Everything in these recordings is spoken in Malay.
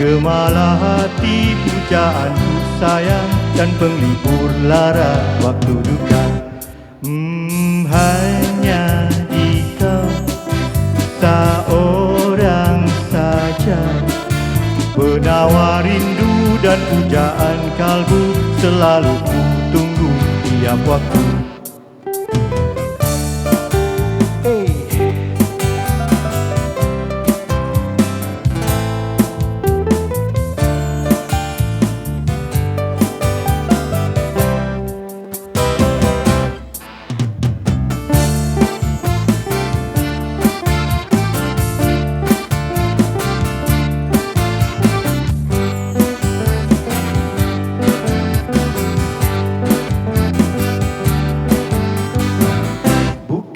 Gemalah hati pujaanku sayang Dan penglibur lara waktu duka. Hmm, hanya di kau Seorang saja. Penawar rindu dan pujaan kalbu Selalu ku tunggu tiap waktu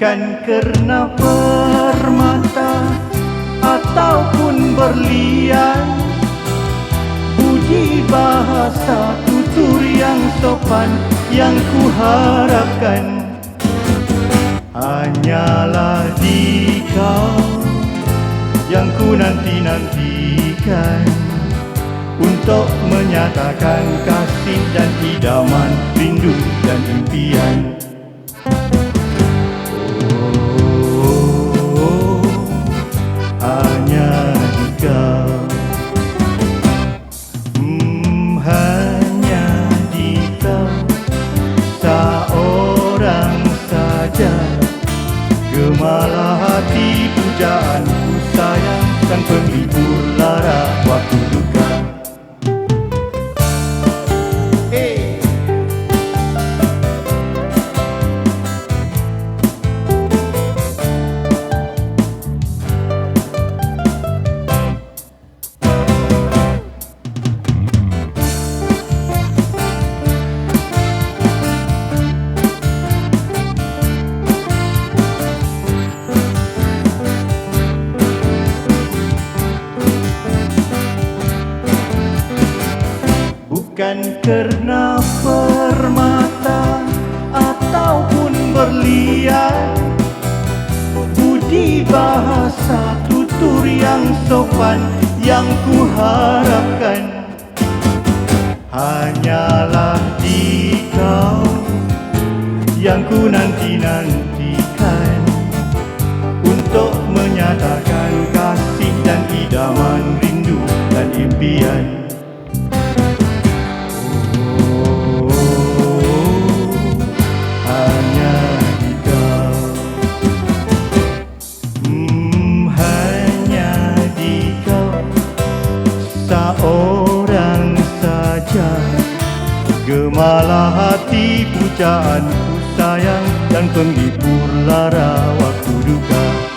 Bukan kerana permata ataupun berlian. Budi bahasa tutur yang sopan yang ku harapkan Hanyalah di kau yang ku nanti-nantikan Untuk menyatakan kasih dan idaman rindu dan impian Dan penghibur lara Bukan kerana permata ataupun berlian. Budi bahasa tutur yang sopan yang ku harapkan Hanyalah di kau yang ku nanti-nantikan Untuk menyatakan kasih dan idaman rindu dan impian Gemalah hati pujaanku sayang Dan penghibur lara waktu duka